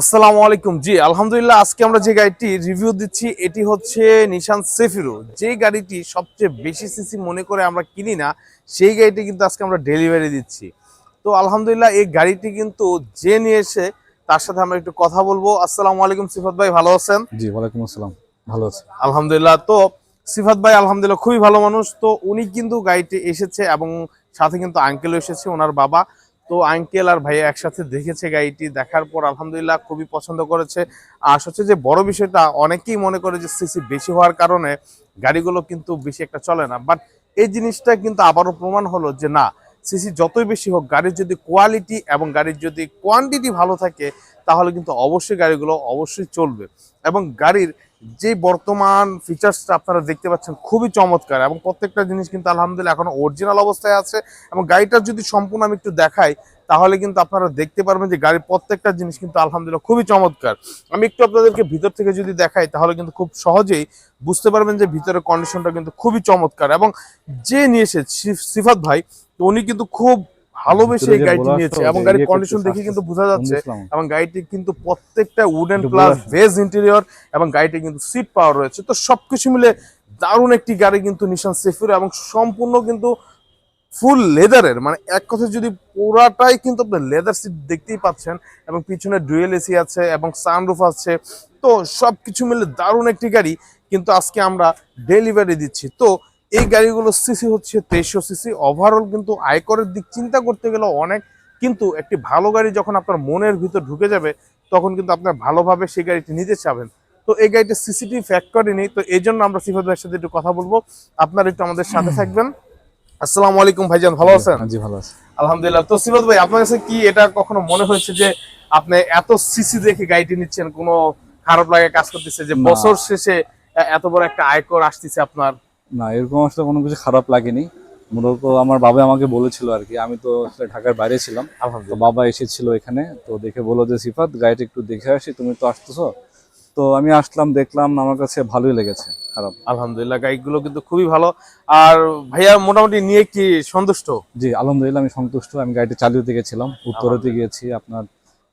আসসালামু আলাইকুম। জি আলহামদুলিল্লাহ আজকে আমরা যে গাড়িটি রিভিউ দিচ্ছি এটি হচ্ছে নিশান সেফিরো যে গাড়িটি সবচেয়ে বেশি সিসি মনে করে আমরা কিনি না সেই গাড়িটি কিন্তু আজকে আমরা ডেলিভারি দিচ্ছি। তো আলহামদুলিল্লাহ এই গাড়িটি কিন্তু যে নিয়ে এসে তার সাথে আমরা একটু কথা বলব। আসসালামু আলাইকুম সিফাত ভাই ভালো আছেন? জি ওয়ালাইকুম আসসালাম ভালো আছি। আলহামদুলিল্লাহ তো সিফাত ভাই আলহামদুলিল্লাহ খুবই ভালো মানুষ। তো উনি কিন্তু গাড়িটি এসেছে এবং সাথে কিন্তু আঙ্কেলও এসেছে ওনার বাবা। তো আঙ্কেল আর ভাইয়া একসাথে দেখেছে গাড়িটি, দেখার পর আলহামদুলিল্লাহ খুবই পছন্দ করেছে। আর সবচেয়ে যে বড় বিষয়টা, অনেকেই মনে করে যে সিসি বেশি হওয়ার কারণে গাড়িগুলো কিন্তু বেশি একটা চলে না। বাট এই জিনিসটা কিন্তু আবারও প্রমাণ হলো যে না, সিসি যতই বেশি হোক, গাড়ির যদি কোয়ালিটি এবং গাড়ির যদি কোয়ান্টিটি ভালো থাকে, তাহলে কিন্তু অবশ্যই গাড়িগুলো অবশ্যই চলবে। এবং গাড়ির যে বর্তমান ফিচার্সটা আপনারা দেখতে পাচ্ছেন খুবই চমৎকার এবং প্রত্যেকটা জিনিস কিন্তু আলহামদুলিল্লাহ এখনও অরিজিনাল অবস্থায় আছে এবং গাড়িটার যদি সম্পূর্ণ আমি একটু দেখাই, তাহলে কিন্তু আপনারা দেখতে পারবেন যে গাড়ির প্রত্যেকটা জিনিস কিন্তু আলহামদুলিল্লাহ খুবই চমৎকার। আমি একটু আপনাদেরকে ভিতর থেকে যদি দেখাই, তাহলে কিন্তু খুব সহজেই বুঝতে পারবেন যে ভিতরের কন্ডিশনটা কিন্তু খুবই চমৎকার এবং যে নিয়েছে সিফ- সিফাত ভাই, তো উনি কিন্তু খুব ভালোবেসে এই গাড়িটি নিয়েছে এবং গাড়ির কন্ডিশন দেখে কিন্তু বোঝা যাচ্ছে এবং গাড়িটি কিন্তু প্রত্যেকটা উডেন প্লাস ভেজ ইন্টেরিয়র এবং গাড়িটি কিন্তু সিট পাওয়ার রয়েছে। তো সবকিছু মিলে দারুণ একটি গাড়ি কিন্তু নিশান সেফির এবং সম্পূর্ণ কিন্তু ফুল লেদারের মানে এক কথা যদি পুরাটাই কিন্তু আপনি লেদার সিট দেখতেই পাচ্ছেন এবং পিছনে ডুয়েল এসি আছে এবং সানরুফ আছে। তো সবকিছু মিলে দারুণ একটি গাড়ি কিন্তু আজকে আমরা ডেলিভারি দিচ্ছি। তো এই গাড়িগুলো সিসি হচ্ছে তেইশশো সিসি। ওভারঅল কিন্তু আয়করের দিক চিন্তা করতে গেলে অনেক কিন্তু একটি ভালো গাড়ি যখন আপনার মনের ভিতর ঢুকে যাবে তখন কিন্তু আপনার ভালোভাবে সেই গাড়িটি নিতে চাবেন। তো এই গাড়িটা সিসিটিভি ফ্যাক্টরি নেই তো এই জন্য আমরা সিফাত ভাইয়ের সাথে একটু কথা বলব। আপনারা একটু আমাদের সাথে থাকবেন। আসসালামু আলাইকুম ভাইজান ভালো আছেন? জি ভালো আছি। আলহামদুলিল্লাহ। তো সিফাত ভাই আপনার কাছে কি এটা কখনো মনে হয়েছে যে আপনি এত সিসি দেখে গাড়িটি নিচ্ছেন কোনো খারাপ লাগে কাজ করতেছে যে বছর শেষে এত বড় একটা আয়কর আসতেছে আপনার? না এরকম আসলে কোনো কিছু খারাপ লাগেনি। মূলত আমার বাবা আমাকে বলেছিল আর কি আমি তো আসলে ঢাকার বাইরে ছিলাম। তো বাবা এসেছিল এখানে তো দেখে বলল যে সিফাত গাড়িটা একটু দেখে আসি তুমি তো আসতেছো? তো আমি আসলাম দেখলাম আমার কাছে ভালোই লেগেছে খারাপ। আলহামদুলিল্লাহ গাড়িগুলো কিন্তু খুবই ভালো। আর ভাইয়া মোটামুটি নিয়ে কি সন্তুষ্ট? জি আলহামদুলিল্লাহ আমি সন্তুষ্ট। আমি গাড়িটা চালিয়ে গেছিলাম উত্তরাতে গিয়েছি আপনার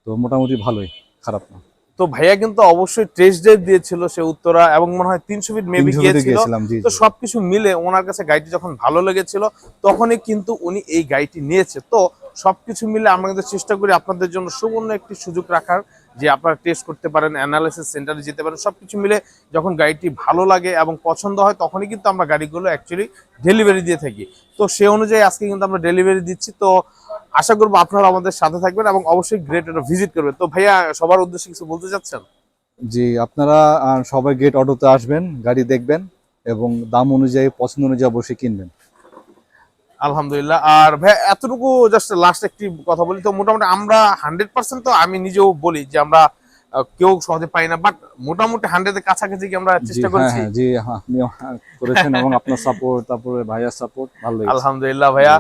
তো মোটামুটি ভালোই খারাপ না। তো ভাইয়া কিন্তু অবশ্যই টেস্ট ড্রাইভ দিয়েছিল সে উত্তরা এবং মনে হয় তিনশো ফিট মেবি গিয়েছিল। তো সবকিছু মিলে ওনার কাছে গাড়িটি যখন ভালো লেগেছিল তখনই কিন্তু উনি এই গাড়িটি নিয়েছে। তো সবকিছু মিলে আমরা কিন্তু চেষ্টা করি আপনাদের জন্য সুবর্ণ একটি সুযোগ রাখার যে আপনারা টেস্ট করতে পারেন অ্যানালিসিস সেন্টারে যেতে পারেন সবকিছু মিলে যখন গাড়িটি ভালো লাগে এবং পছন্দ হয় তখনই কিন্তু আমরা গাড়িগুলো অ্যাকচুয়ালি ডেলিভারি দিয়ে থাকি। তো সে অনুযায়ী আজকে কিন্তু আমরা ডেলিভারি দিচ্ছি। তো আশা করব আপনারা আমাদের সাথে থাকবেন এবং অবশ্যই গ্রেট এটা ভিজিট করবেন। তো ভাইয়া সবার উদ্দেশ্যে কিছু বলতে চাচ্ছেন? জি আপনারা সবাই গেট অটোতে আসবেন গাড়ি দেখবেন এবং দাম অনুযায়ী পছন্দ অনুযায়ী অবশ্যই কিনবেন। আলহামদুলিল্লাহ। আর ভাই এতটুকু জাস্ট লাস্ট একটি কথা বলি। তো মোটামুটি আমরা হান্ড্রেড পার্সেন্ট তো আমি নিজেও বলি যে আমরা কেউ সহজে পাই না বাট মোটামুটি হান্ড্রেডের কাছাকাছি কি আমরা চেষ্টা হ্যাঁ করেছি? হ্যাঁ জি হ্যাঁ, করেছেন এবং আপনার সাপোর্ট তারপরে ভাইয়ার সাপোর্ট ভালো আলহামদুলিল্লাহ ভাইয়া।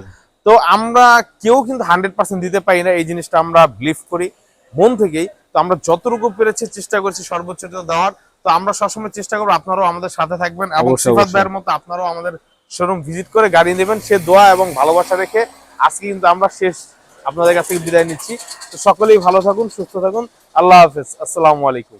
তো আমরা কেউ কিন্তু হান্ড্রেড পার্সেন্ট দিতে পারি না এই জিনিসটা আমরা বিলিভ করি মন থেকেই। তো আমরা যতটুকু পেরেছি চেষ্টা করছি সর্বোচ্চটা দেওয়ার তো আমরা সবসময় চেষ্টা করব আপনারাও আমাদের সাথে থাকবেন এবং সিফাত ভাইয়ের মতো আপনারাও আমাদের শোরুম ভিজিট করে গাড়ি নেবেন। সে দোয়া এবং ভালোবাসা রেখে আজকে কিন্তু আমরা শেষ আপনাদের কাছ থেকে বিদায় নিচ্ছি। তো সকলেই ভালো থাকুন সুস্থ থাকুন। আল্লাহ হাফেজ। আসসালামু আলাইকুম।